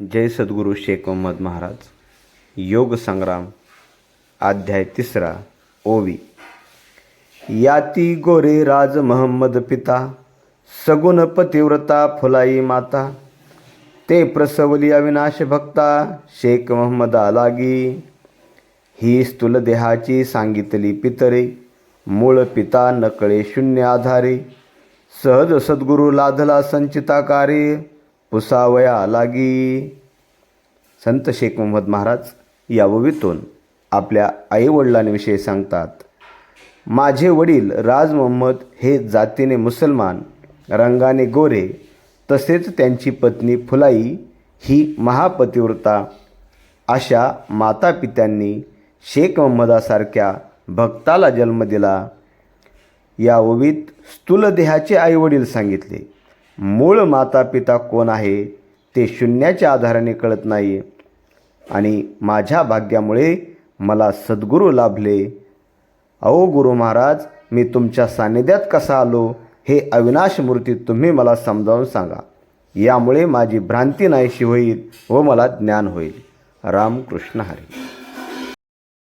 जय सद्गुरू शेख मोहम्मद महाराज. योग संग्राम अध्याय तिसरा ओवी. याती गोरे राज महम्मद पिता सगुण पतिव्रता फुलाई माता. ते प्रसवली अविनाश भक्ता शेख मोहम्मद लागी ही स्थूल देहाची सांगितली पितरे मूळ पिता नकळे शून्य आधारे. सहज सद्गुरू लाधला संचिताकारे. पुसावया लागी. संत शेख मोहम्मद महाराज या ओवीतून आपल्या आईवडिलांविषयी सांगतात माझे वडील राज मोहम्मद हे जातीने मुसलमान रंगाने गोरे तसेच त्यांची पत्नी फुलाई ही महापतिव्रता. अशा मातापित्यांनी शेख मोहम्मदासारख्या भक्ताला जन्म दिला. या ओवीत स्थूल देहाचे आईवडील सांगितले. मूळ माता पिता कोण आहे ते शून्याच्या आधाराने कळत नाही. आणि माझ्या भाग्यामुळे मला सद्गुरू लाभले. अहो गुरु महाराज मी तुमच्या सान्निध्यात कसा आलो हे अविनाश मूर्ती तुम्ही मला समजावून सांगा. यामुळे माझी भ्रांती नाहीशी होईल व मला ज्ञान होईल. रामकृष्ण हरी.